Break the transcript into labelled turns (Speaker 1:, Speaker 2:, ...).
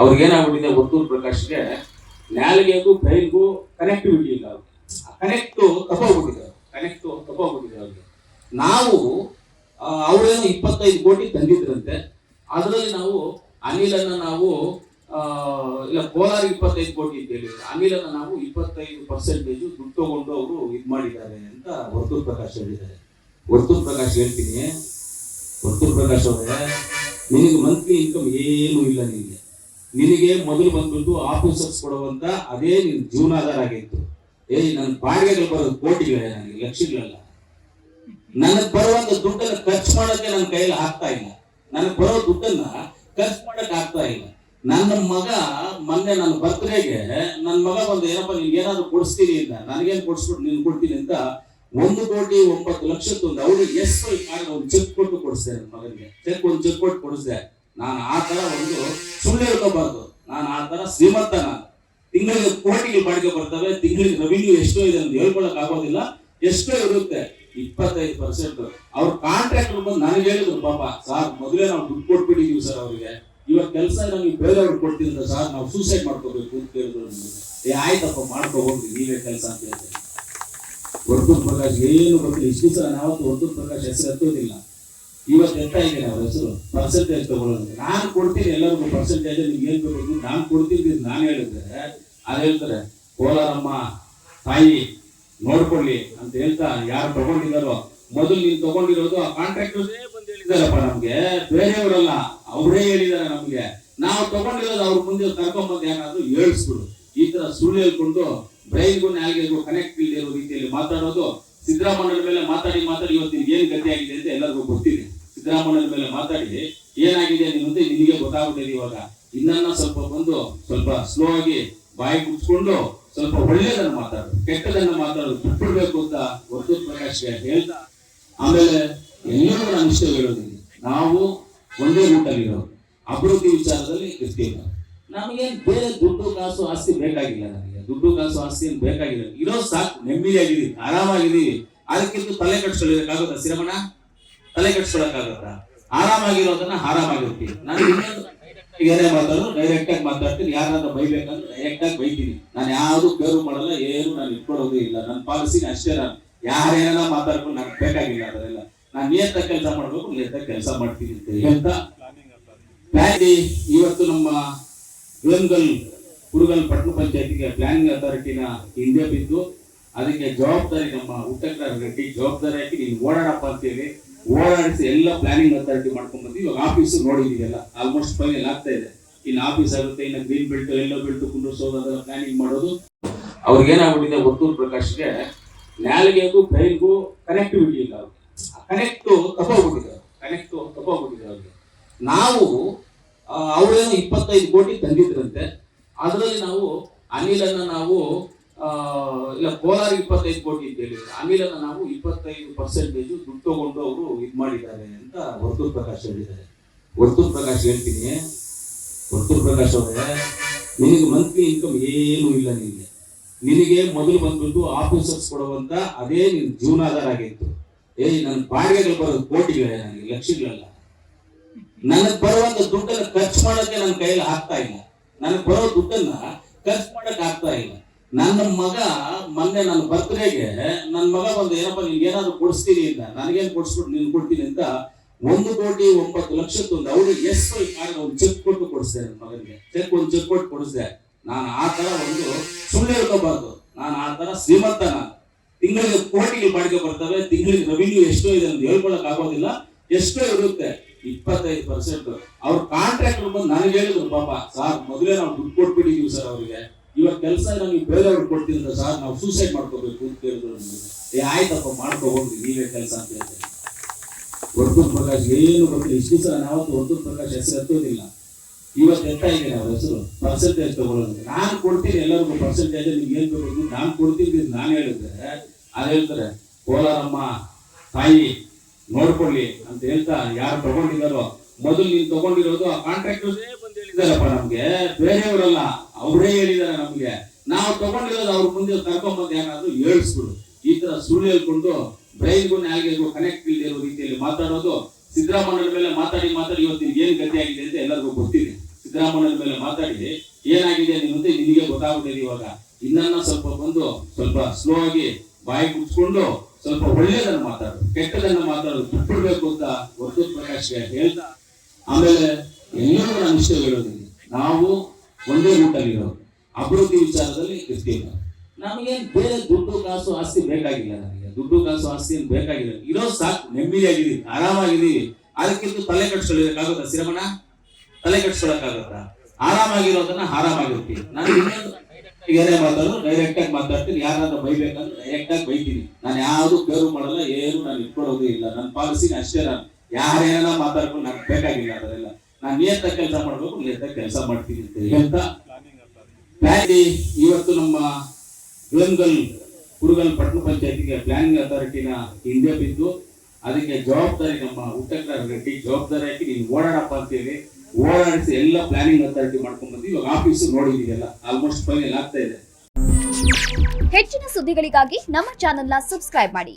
Speaker 1: ಅವ್ರಿಗೇನಾಗ್ಬಿಟ್ಟಿದೆ Varthur ಪ್ರಕಾಶ್ಗೆ ನಾಲಿಗೆಗೂ ಬ್ರೈನ್ಗೂ connectivity ಇಲ್ಲ ಅವ್ರಿಗೆ connect ತಪ್ಪೋಗ್ಬಿಟ್ಟಿದೆ connect ತಪ್ಪೋಗ್ಬಿಟ್ಟಿದೆ ಅವ್ರಿಗೆ. ನಾವು ಅವಳೇನು ಇಪ್ಪತ್ತೈದು ಕೋಟಿ ತಂದಿದ್ರಂತೆ. ಅದರಲ್ಲಿ ನಾವು ಅನಿಲನ್ನ ನಾವು ಇಲ್ಲ, ಕೋಲಾರ ಇಪ್ಪತ್ತೈದು ಕೋಟಿ ಅಂತ ಹೇಳಿದ್ರು. ಅನಿಲನ್ನ ನಾವು ಇಪ್ಪತ್ತೈದು ಪರ್ಸೆಂಟೇಜ್ ದುಡ್ಡು ತಗೊಂಡು ಅವರು ಇದು ಮಾಡಿದ್ದಾರೆ ಅಂತ ವರ್ತೂರ್ ಪ್ರಕಾಶ್ ಹೇಳಿದ್ದಾರೆ. ವರ್ತೂರ್ ಪ್ರಕಾಶ್ ಹೇಳ್ತೀನಿ. ವರ್ತೂರ್ ಪ್ರಕಾಶ್ ಅವರೇ, ನಿನಗೆ ಮಂತ್ಲಿ ಇನ್ಕಮ್ ಏನೂ ಇಲ್ಲ ನಿನಗೆ ನಿನಗೆ ಮೊದಲು ಬಂದ್ಬಿಟ್ಟು ಆಫೀಸರ್ಸ್ ಕೊಡುವಂತ ಅದೇ ನಿನ್ ಜೀವನಾಧಾರ ಆಗಿತ್ತು. ಏಯ್ ನನ್ನ ಬಾಡಿಗೆಗಳು ಬರೋದು ಕೋಟಿಗಳೇ ನನಗೆ, ಲಕ್ಷಗಳಲ್ಲ. ನನಗೆ ಬರುವಂತ ದುಡ್ಡನ್ನ ಖರ್ಚು ಮಾಡೋಕೆ ನನ್ನ ಕೈಯಲ್ಲಿ ಆಗ್ತಾ ಇಲ್ಲ. ನನಗೆ ಬರೋ ದುಡ್ಡನ್ನ ಖರ್ಚು ಮಾಡಕ್ ಆಗ್ತಾ ಇಲ್ಲ. ನನ್ನ ಮಗ ಮೊನ್ನೆ ನನ್ನ ಬರ್ತ್ಡೇಗೆ ನನ್ನ ಮಗ ಬಂದು, ಏನಪ್ಪ, ನಿನ್ಗೆ ಏನಾದ್ರು ಕೊಡಿಸ್ತೀನಿ ಅಂತ, ನನಗೇನು ಕೊಡಿಸ್ಬಿಟ್ಟು ನೀನು ಕೊಡ್ತೀನಿ ಅಂತ ಒಂದು ಕೋಟಿ ಒಂಬತ್ತು ಲಕ್ಷದ ಒಂದು ಅವ್ರಿಗೆ ಎಷ್ಟು ಒಂದು ಚೆಕ್ ಕೊಟ್ಟು ಕೊಡಿಸ್ದೆ ನನ್ನ ಮಗನಿಗೆ. ಚೆಕ್ ಒಂದು ಚೆಕ್ ಕೊಟ್ಟು ಕೊಡಿಸ್ದೆ. ನಾನು ಆ ತರ ಒಂದು ಸುಳ್ಳು ಇರ್ಕೋಬಾರ್ದು ನಾನು ಆ ತರ ಶ್ರೀಮಂತ ತಿಂಗಳಿಗೆ ಕೋಟಿಗೆ ಬಾಡಿಗೆ ಬರ್ತವೆ, ತಿಂಗಳಿಗೆ ರೆವಿನ್ಯೂ ಎಷ್ಟೋ ಇದೆ ಅಂತ ಹೇಳ್ಕೊಳಕ್ ಆಗೋದಿಲ್ಲ. ಎಷ್ಟೋ ಇರುತ್ತೆ. ಇಪ್ಪತ್ತೈದು ಪರ್ಸೆಂಟ್ ಅವ್ರ ಕಾಂಟ್ರಾಕ್ಟರ್ ಬಂದು ನನಗೆ ಹೇಳಿದ್ರು, ಪಾಪ, ಸರ್, ಮೊದಲೇ ನಾವು ದುಡ್ಡು ಕೊಟ್ಬಿಟ್ಟಿದೀವಿ ಸರ್ ಅವರಿಗೆ. ಇವಾಗ ಕೆಲಸ ನಮಗೆ ಬೇರೆಯವ್ರಿಗೆ ಕೊಡ್ತಿದ್ರೆ ಸರ್, ನಾವು ಸೂಸೈಡ್ ಮಾಡ್ಕೋಬೇಕು ಅಂತ ಹೇಳಿದ್ರು ಏ, ಆಯ್ತಪ್ಪ, ಮಾಡ್ಕೊ ನೀವೇ ಕೆಲಸ ಅಂತ ಹೇಳಿದೆ ವರ್ತೂರ್ ಪ್ರಕಾಶ್, ಏನು ಗೊತ್ತಿಲ್ಲ. ಇಷ್ಟು ಸಲ ನಾವತ್ತು ಒಂದು ಪ್ರಕಾಶ್ ಹೆಸರು ಎತ್ತೋದಿಲ್ಲ. ಇವತ್ತು ಎಂತ ಇದ್ದೀನಿ ಅವ್ರ ಹೆಸರು? ಪರ್ಸೆಂಟೇಜ್ ತಗೊಳ್ಳೋದು. ನಾನು ಕೊಡ್ತೀನಿ ಎಲ್ಲರಿಗೂ ಪರ್ಸೆಂಟೇಜ್ ನಿಮ್ಗೆ ಏನ್ ಬೇಕು ನಾನು ಕೊಡ್ತೀನಿ ನಾನು ಹೇಳಿದ್ರೆ ಅದು ಹೇಳ್ತಾರೆ ಕೋಲಾರಮ್ಮ ತಾಯಿ ನೋಡ್ಕೊಳ್ಳಿ ಅಂತ ಹೇಳ್ತಾ ಯಾರು ತಗೊಂಡಿದಾರೋ ಮೊದಲು ನೀನು ತಗೊಂಡಿರೋದು ಆ ಕಾಂಟ್ರಾಕ್ಟರ್ಸೇ ಬಂದು ಹೇಳಿದಾರಪ್ಪ ನಮ್ಗೆ. ಬೇರೆಯವರಲ್ಲ ಅವರೇ ಹೇಳಿದಾರೆ ನಮ್ಗೆ. ನಾವು ತಗೊಂಡಿರೋದು ಅವ್ರ ಮುಂದೆ ಕರ್ಕೊಂಬಂದು ಏನಾದ್ರು ಹೇಳಿಸ್ಬಿಡು. ಈ ತರ ಸುಳ್ಳು ಹೇಳ್ಕೊಂಡು ಬ್ರೈನ್ಗೂ ನಾಲ್ಗೆಗೂ ಕನೆಕ್ಟ್ ಇಲ್ಲದೆ ಇರೋ ರೀತಿಯಲ್ಲಿ ಮಾತಾಡೋದು ಸಿದ್ದರಾಮಯ್ಯ ಮೇಲೆ ಮಾತಾಡಿ ಮಾತಾಡಿ ಇವತ್ತು ನಿನ್ಗೆ ಏನ್ ಗತಿ ಆಗಿದೆ ಅಂತ ಎಲ್ಲರಿಗೂ ಗೊತ್ತಿದೆ. ಸಿದ್ದರಾಮಣ್ಣನ ಮೇಲೆ ಮಾತಾಡಿ ಏನಾಗಿದೆ ನೀನು ನಿಮಗೆ ಗೊತ್ತಾಗುತ್ತೆ ಇವಾಗ. ಇನ್ನನ್ನ ಸ್ವಲ್ಪ ಬಂದು ಸ್ವಲ್ಪ ಸ್ಲೋ ಆಗಿ ಬಾಯಿ ಮುಚ್ಕೊಂಡು ಸ್ವಲ್ಪ ಒಳ್ಳೆಯದನ್ನು ಮಾತಾಡು, ಕೆಟ್ಟದನ್ನ ಮಾತಾಡೋದು ಬಿಟ್ಬಿಡ್ಬೇಕು ಅಂತ ವರ್ತೂರ್ ಪ್ರಕಾಶ್ಗೆ ಹೇಳ್ತಾ, ಆಮೇಲೆ ಎಲ್ಲರೂ ನಾನು ಇಷ್ಟ ಹೇಳೋದಿಲ್ಲ. ನಾವು ಒಂದೇ ಊಟಲ್ಲಿರೋ ಅಭಿವೃದ್ಧಿ ವಿಚಾರದಲ್ಲಿ ಇರ್ತೀವಿ ನಮಗೇನು ಬೇರೆ ದುಡ್ಡು ಕಾಸು ಆಸ್ತಿ ಬೇಕಾಗಿಲ್ಲ ನನಗೆ ದುಡ್ಡು ಕಾಸು ಆಸ್ತಿ ಏನು ಬೇಕಾಗಿಲ್ಲ. ಇರೋ ಸಾಕು. ನೆಮ್ಮದಿಯಾಗಿದ್ದೀವಿ ಆರಾಮಾಗಿದ್ದೀವಿ ಅದಕ್ಕಿಂತ ತಲೆ ಕಟ್ಸ್ಕೊಳ್ಳೋದಕ್ಕಾಗುತ್ತಾ ಶ್ರೀರಮಣ ತಲೆ ಕಟ್ಸ್ಕೊಳಕ್ಕಾಗತ್ತಾ ಆರಾಮಾಗಿರೋದನ್ನ ಆರಾಮಾಗಿರ್ತೀವಿ. ನಾನು ಏನೇ ಮಾತಾಡೋದು ಡೈರೆಕ್ಟ್ ಆಗಿ ಮಾತಾಡ್ತೀನಿ. ಯಾರಾದ್ರೂ ಬೈಬೇಕಂದ್ರೆ ಡೈರೆಕ್ಟ್ ಆಗಿ ಬೈತೀನಿ. ನಾನು ಯಾವುದು ಕೇರು ಮಾಡಲ್ಲ, ಏನು ನಾನು ಇಟ್ಕೊಳ್ಳೋದು ಇಲ್ಲ. ನನ್ನ ಪಾಲಿಸಿ ಅಷ್ಟೇ ನಾನು ಯಾರೇನ ಮಾತಾಡ್ಕೊಂಡು ನನಗೆ ಬೇಕಾಗಿಲ್ಲ ಅದೆಲ್ಲ. ನಾನು ನಿಯತ್ತ ಕೆಲಸ ಮಾಡ್ಬೇಕು, ನಿಯತ್ತ ಕೆಲಸ ಮಾಡ್ತೀನಿ ಅಂತ ಹೇಳ್ತಾ. ಇವತ್ತು ನಮ್ಮ ಗುಲಂಗಲ್ ಕುರುಗಲ್ ಪಟ್ಟಣ ಪಂಚಾಯತಿಗೆ ಪ್ಲಾನಿಂಗ್ ಅಥಾರಿಟಿನ ಹಿಂದೆ ಬಿದ್ದು, ಅದಕ್ಕೆ ಜವಾಬ್ದಾರಿ ನಮ್ಮ ಉತ್ತಕರ ರೆಡ್ಡಿ ಜವಾಬ್ದಾರಿ ಹಾಕಿ ನೀನು ಓಡಾಡಪ್ಪ ಅಂತೇಳಿ ಓಡಾಡಿಸಿ ಎಲ್ಲ ಪ್ಲಾನಿಂಗ್ ಅಥಾರಿಟಿ ಮಾಡ್ಕೊಂಡ್ ಬಂದು ಇವಾಗ ಆಫೀಸ್ ನೋಡಿದೀವಲ್ಲ ಆಲ್ಮೋಸ್ಟ್ ಫೈನಲ್ ಆಗ್ತಾ ಇದೆ. ಇನ್ನು ಆಫೀಸ್ ಆಗುತ್ತೆ, ಇನ್ನು ಗ್ರೀನ್ ಬೆಲ್ಟ್ ಎಲ್ಲೋ ಬೆಲ್ಟ್ ಕುಂಡ್ರಿಸೋದು ಪ್ಲಾನಿಂಗ್ ಮಾಡೋದು. ಅವ್ರಿಗೆ ಏನಾಗ್ಬಿಟ್ಟಿದೆ ವರ್ತೂರ್ ಪ್ರಕಾಶ್ಗೆ, ನಾಲಿಗೆಗೂ ಬ್ರೈನ್ಗೂ ಕನೆಕ್ಟಿವಿಟಿ ಇಲ್ಲ ಅವ್ರಿಗೆ. ಕನೆಕ್ಟ್ ತಪ್ಪೋಗ್ಬಿಟ್ಟಿದೆ ಕನೆಕ್ಟ್ ತಪ್ಪೋಗ್ಬಿಟ್ಟಿದೆ ಅವ್ರಿಗೆ. ನಾವು ಅವರೇನು ಇಪ್ಪತ್ತೈದು ಕೋಟಿ ತಂದಿದ್ರಂತೆ. ಅದರಲ್ಲಿ ನಾವು ಅನಿಲನ್ನು ನಾವು ಇಲ್ಲ, ಕೋಲಾರ ಇಪ್ಪತ್ತೈದು ಕೋಟಿ ಅಂತ ಹೇಳಿದ್ರು. ಆಮೇಲೆ ನಾವು ಇಪ್ಪತ್ತೈದು ಪರ್ಸೆಂಟೇಜ್ ದುಡ್ಡು ತಗೊಂಡು ಅವರು ಇದು ಮಾಡಿದ್ದಾರೆ ಅಂತ ವರ್ತೂರ್ ಪ್ರಕಾಶ್ ಹೇಳಿದ್ದಾರೆ. ವರ್ತೂರ್ ಪ್ರಕಾಶ್ ಹೇಳ್ತೀನಿ. ವರ್ತೂರ್ ಪ್ರಕಾಶ್ ಅವರೇ, ನಿನಗೆ ಮಂತ್ಲಿ ಇನ್ಕಮ್ ಏನೂ ಇಲ್ಲ ನಿನಗೆ ನಿನಗೆ ಮೊದಲು ಬಂದ್ಬಿಟ್ಟು ಆಫೀಸರ್ಸ್ ಕೊಡುವಂತ ಅದೇ ನಿನ್ ಜೀವನಾಧಾರ ಆಗಿತ್ತು. ಏಯ್ ನನ್ನ ಬಾಡಿಗೆಗಳು ಬರೋದು ಕೋಟಿಗಳೇ ನನಗೆ, ಲಕ್ಷಗಳಲ್ಲ. ನನಗೆ ಬರುವಂತ ದುಡ್ಡನ್ನು ಖರ್ಚು ಮಾಡೋಕೆ ನನ್ನ ಕೈಯಲ್ಲಿ ಆಗ್ತಾ ಇಲ್ಲ. ನನಗೆ ಬರೋ ದುಡ್ಡನ್ನ ಖರ್ಚು ಮಾಡಕ್ ಆಗ್ತಾ ಇಲ್ಲ. ನನ್ನ ಮಗ ಮೊನ್ನೆ ನನ್ನ ಬರ್ತ್ಡೇಗೆ ನನ್ನ ಮಗ ಬಂದು, ಏನಪ್ಪ, ನಿನ್ಗೆ ಏನಾದ್ರು ಕೊಡಿಸ್ತೀನಿ ಅಂತ, ನನಗೇನು ಕೊಡಿಸ್ಬಿಟ್ಟು ನೀನು ಕೊಡ್ತೀನಿ ಅಂತ ಒಂದು ಕೋಟಿ ಒಂಬತ್ತು ಲಕ್ಷದ ಒಂದು ಅವ್ರಿಗೆ ಎಷ್ಟು ಒಂದು ಚೆಕ್ ಕೊಟ್ಟು ಕೊಡಿಸಿದೆ ನನ್ನ ಮಗನಿಗೆ. ಚೆಕ್ ಒಂದು ಚೆಕ್ ಕೊಟ್ಟು ಕೊಡಿಸಿದೆ. ನಾನು ಆ ತರ ಒಂದು ಸುಳ್ಳು ಹೇಳ್ಕೋಬಾರ್ದು. ನಾನು ಆ ತರ ಶ್ರೀಮಂತ ನಾನು ತಿಂಗಳಿಗೆ ಕೋಟಿಗೆ ಬಾಡಿಗೆ ಬರ್ತವೆ, ತಿಂಗಳಿಗೆ ರೆವಿನ್ಯೂ ಎಷ್ಟೋ ಇದೆ ಅಂತ ಹೇಳ್ಕೊಳಕ್ ಆಗೋದಿಲ್ಲ. ಎಷ್ಟೋ ಇರುತ್ತೆ. ಇಪ್ಪತ್ತೈದು ಪರ್ಸೆಂಟ್ ಅವ್ರ ಕಾಂಟ್ರಾಕ್ಟ್ ಬಂದು ನನಗೆ ಹೇಳಿದ್ರು, ಪಾಪ, ಸರ್, ಮೊದಲೇ ನಾವು ದುಡ್ಡು ಕೊಟ್ಬಿಟ್ಟಿದೀವಿ ಸರ್ ಅವರಿಗೆ. ಇವಾಗ ಕೆಲಸ ನಮಗೆ ಬೇರೆಯವ್ರಿಗೆ ಕೊಡ್ತಿದ್ರೆ ಸರ್ ನಾವು ಸೂಸೈಡ್ ಮಾಡ್ಕೋಬೇಕು ಅಂತ ನಮ್ಗೆ. ಏ, ಆಯ್ತಪ್ಪ, ಮಾಡ್ಕೊ ಹೋಗ್ರಿ ನೀವೇ ಕೆಲಸ ಅಂತ ಹೇಳಿದ್ರೆ ವರ್ತೂರ್ ಪ್ರಕಾಶ್ ಏನು ಗೊತ್ತಿಲ್ಲ, ಇಷ್ಟು ಸಲ ನಾವತ್ತು ವರ್ತೂರ್ ಪ್ರಕಾಶ್ ಹೆಸರು ಎತ್ತೋದಿಲ್ಲ. ಇವತ್ತು ಎತ್ತ ಇದ್ದೀನಿ ಅವ್ರ ಹೆಸರು ಪರ್ಸೆಂಟೇಜ್ ತಗೊಳ್ಳೋದು ನಾನು ಕೊಡ್ತೀನಿ ಎಲ್ಲರಿಗೂ ಪರ್ಸೆಂಟೇಜ್ ನಿಮ್ಗೆ ಏನು ಬೇಕು? ನಾನು ಕೊಡ್ತೀನಿ ಅಂತ ನಾನು ಹೇಳಿದ್ರೆ ಅದು ಹೇಳ್ತಾರೆ, ಕೋಲಾರಮ್ಮ, ತಾಯಿ, ನೋಡ್ಕೊಳ್ಳಿ ಅಂತ ಹೇಳ್ತಾ ಯಾರು ತಗೊಂಡಿದ್ದಾರೋ, ಮೊದಲು ನೀನು ತಗೊಂಡಿರೋದು ಆ ಕಾಂಟ್ರಾಕ್ಟರ್ಸೇ ಬಂದು ಹೇಳಿದಾರಪ್ಪ ನಮ್ಗೆ. ಬೇರೆಯವರಲ್ಲ, ಅವರೇ ಹೇಳಿದಾರೆ ನಮ್ಗೆ. ನಾವು ತಗೊಂಡಿರೋದು ಅವ್ರ ಮುಂದೆ ಕರ್ಕೊಂಬಂದು ಏನಾದ್ರು ಹೇಳಿಸ್ಬಿಡು. ಈ ತರ ಸುಳ್ಳು ಹೇಳ್ಕೊಂಡು ಬ್ರೈನ್ಗೂ ನಾಲ್ಗೆಗೂ ಕನೆಕ್ಟ್ ಇಲ್ಲದೆ ಇರೋ ರೀತಿಯಲ್ಲಿ ಮಾತಾಡೋದು ಸಿದ್ದರಾಮಣ್ಣನ ಮೇಲೆ ಮಾತಾಡಿ ಮಾತಾಡಿ ಇವತ್ತು ಏನ್ ಗತಿ ಆಗಿದೆ ಅಂತ ಎಲ್ಲರಿಗೂ ಗೊತ್ತಿದೆ. ಸಿದ್ದರಾಮಯ್ಯನ ಮೇಲೆ ಮಾತಾಡಿ, ಏನಾಗಿದೆ ನಿಮ್ಮಂತೆ ನಿನಗೆ ಗೊತ್ತಾಗುತ್ತೆ ಇವಾಗ. ಇನ್ನನ್ನ ಸ್ವಲ್ಪ ಬಂದು ಸ್ವಲ್ಪ ಸ್ಲೋ ಆಗಿ ಬಾಯಿ ಮುಚ್ಕೊಂಡು ಸ್ವಲ್ಪ ಒಳ್ಳೇದನ್ನ ಮಾತಾಡು, ಕೆಟ್ಟದನ್ನ ಮಾತಾಡೋದು ಬಿಟ್ಬಿಡ್ಬೇಕು ಅಂತ ವರ್ತು ಪ್ರಕಾಶ್ಗೆ ಹೇಳ್ತಾ ಆಮೇಲೆ ಎಲ್ಲರೂ ಹೇಳೋದಿಲ್ಲ ನಾವು ಒಂದೇ ರೂಟಲ್ಲಿರೋದು. ಅಭಿವೃದ್ಧಿ ವಿಚಾರದಲ್ಲಿ ಇರ್ತೀವಿ. ನಮಗೇನು ಬೇರೆ ದುಡ್ಡು ಕಾಸು ಆಸ್ತಿ ಬೇಕಾಗಿಲ್ಲ ನನಗೆ ದುಡ್ಡು ಕಾಸು ಆಸ್ತಿ ಏನು ಬೇಕಾಗಿಲ್ಲ. ಇರೋ ಸಾಕು ನೆಮ್ಮದಿಯಾಗಿದ್ದೀವಿ ಆರಾಮಾಗಿದ್ದೀವಿ ಅದಕ್ಕಿಂತ ತಲೆ ಕಟ್ಸ್ಕೊಳ್ಳೋದಕ್ಕಾಗುತ್ತಾ ಸಿರಮಣ ತಲೆ ಕಟ್ಸ್ಕೊಳಕ್ಕಾಗತ್ತಾ ಆರಾಮಾಗಿರೋದನ್ನ ಆರಾಮಾಗಿರ್ತೀವಿ. ನಾನು ಇನ್ನೊಂದು ಏನೇ ಮಾತಾಡೋದು ಡೈರೆಕ್ಟ್ ಆಗಿ ಮಾತಾಡ್ತೀನಿ. ಯಾರಾದ್ರೂ ಬೈಬೇಕಂದ್ರೆ ಡೈರೆಕ್ಟ್ ಆಗಿ ಬೈತೀನಿ. ನಾನು ಯಾರು ಕೇರು ಮಾಡಲ್ಲ, ಏನು ನಾನು ಇಟ್ಕೊಳ್ಳೋದೇ ಇಲ್ಲ. ನನ್ನ ಪಾಲಿಸಿನ ಅಷ್ಟೇ ನಾನು. ಯಾರೇನ ಮಾತಾಡ್ಕೊಂಡು ನನಗೆ ಬೇಕಾಗಿಲ್ಲ ಅದರೆಲ್ಲ ನಾನು ಕೆಲಸ ಮಾಡಬೇಕು ನಿಯತ್ತ ಕೆಲಸ ಮಾಡ್ತೀನಿ ಅಂತ ಹೇಳ್ತಾ? ಇವತ್ತು ನಮ್ಮ ಗುಲಂಗಲ್ ಕುರುಗಲ್ ಪಟ್ಟಣ ಪಂಚಾಯತಿಗೆ ಪ್ಲಾನಿಂಗ್ ಅಥಾರಿಟಿನ ಹಿಂದೆ ಬಿದ್ದು, ಅದಕ್ಕೆ ಜವಾಬ್ದಾರಿ ನಮ್ಮ ಉತ್ತಕರ ರೆಡ್ಡಿ, ಜವಾಬ್ದಾರಿ ಹಾಕಿ ನೀನು ಓಡಾಡಪ್ಪ ಅಂತೇಳಿ ಓಡಾಡಿಸಿ ಎಲ್ಲ ಪ್ಲಾನಿಂಗ್ ಅಥಾರಿಟಿ ಮಾಡ್ಕೊಂಡ್ ಬಂದು ಇವಾಗ ಆಫೀಸ್ ನೋಡಿದೀವಿ ಎಲ್ಲ ಆಲ್ಮೋಸ್ಟ್ ಫೈನಲ್ ಆಗ್ತಾ ಇದೆ.
Speaker 2: ಹೆಚ್ಚಿನ ಸುದ್ದಿಗಳಿಗಾಗಿ ನಮ್ಮ ಚಾನೆಲ್ನ ಸಬ್ಸ್ಕ್ರೈಬ್ ಮಾಡಿ.